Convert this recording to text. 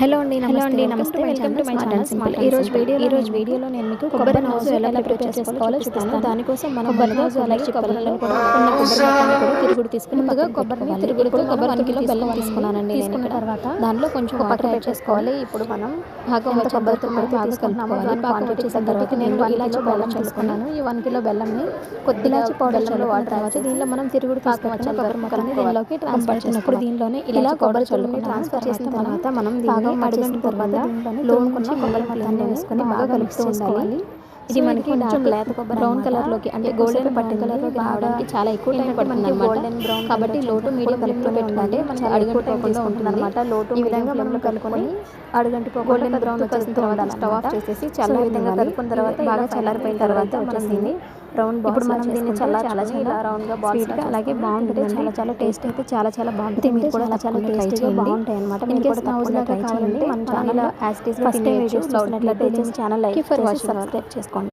Hello అండి hello అండి నమస్తే. Welcome to my channel smart ఈ రోజు వీడియో ఈ రోజు వీడియోలో నేను మీకు కొబ్బరి నౌజు ఎలా ప్రిపేర్ చేసుకోవాలో చూపిస్తాను. దానికోసం మనం కొబ్బరి నౌజు అలాగే చిప్పలను కూడా ఉన్న కొబ్బరి తిరుగుడు తీసుకుని ముందుగా కొబ్బరిని తిరుగుడుతో కొబ్బరి వన్ కిలో బెల్లం తీసుకున్నానండి తీసుకున్న తర్వాత దానిలో కొంచెం వాటర్ యాడ్ చేసుకోవాలి. ఇప్పుడు మనం పాకం వచ్చే కొబ్బరితో కూడా బాగా కలుపుకోవాలి పాకం వచ్చేసిన తర్వాత నేను ఇలాచి బెల్లం తీసుకున్నాను ఈ వన్ కిలో బెల్లంని కొద్దిగా పౌడర్లో వాటర్ తర్వాత దీనిలో మనం తిరుగుడు పాకం కొబ్బరి మొత్తాన్ని దీనిలోకి ట్రాన్స్ఫర్ చేసినప్పుడు దీనిలోనే ఇలా కొబ్బరి చల్లుకుని ట్రాన్స్ఫర్ చేసిన తర్వాత మనం దీన్ని అడుగంటి తర్వాత లోనుకున్న కొబ్బరి మొత్తాన్ని వేసుకొని బాగా కలుపుతూ ఉండాలి. ఇది మనకి కొంచెం లేత బ్రౌన్ కలర్లోకి అంటే గోల్డెన్ పట్టిన కలర్లోకి రావడానికి చాలా ఎక్కువ టైం పడుతుంది అనమాట కాబట్టి లోటు మీడియం లో పెట్టుకుంటే మనకి అడుగంటుకోకుండా ఉంటుంది. అనమాట లోటు ఈ విధంగా మనం కలుపుకొని అడుగంటుకో గోల్డెన్ బ్రౌన్ వచ్చేసిన తర్వాత స్టవ్ ఆఫ్ చేసేసి చాలా విధంగా కలుపుకున్న తర్వాత బాగా చల్లారిపోయిన తర్వాత మనం దీన్ని రౌండ్ ఇప్పుడు మనం దీన్ని చాలా చాలా చాలా రౌండ్గా బాల్స్ అలాగే బాగుంటుంది చాలా చాలా టేస్ట్. అయితే చాలా చాలా బాగుంటుంది. మీరు కూడా చాలా టేస్టీగా బాగుంటాయి అనమాట మీరు కూడా తప్పకుండా ట్రై చేయండి. మన channel as it is first time videos చూసినట్లయితే channel like for watching subscribe చేసుకోండి.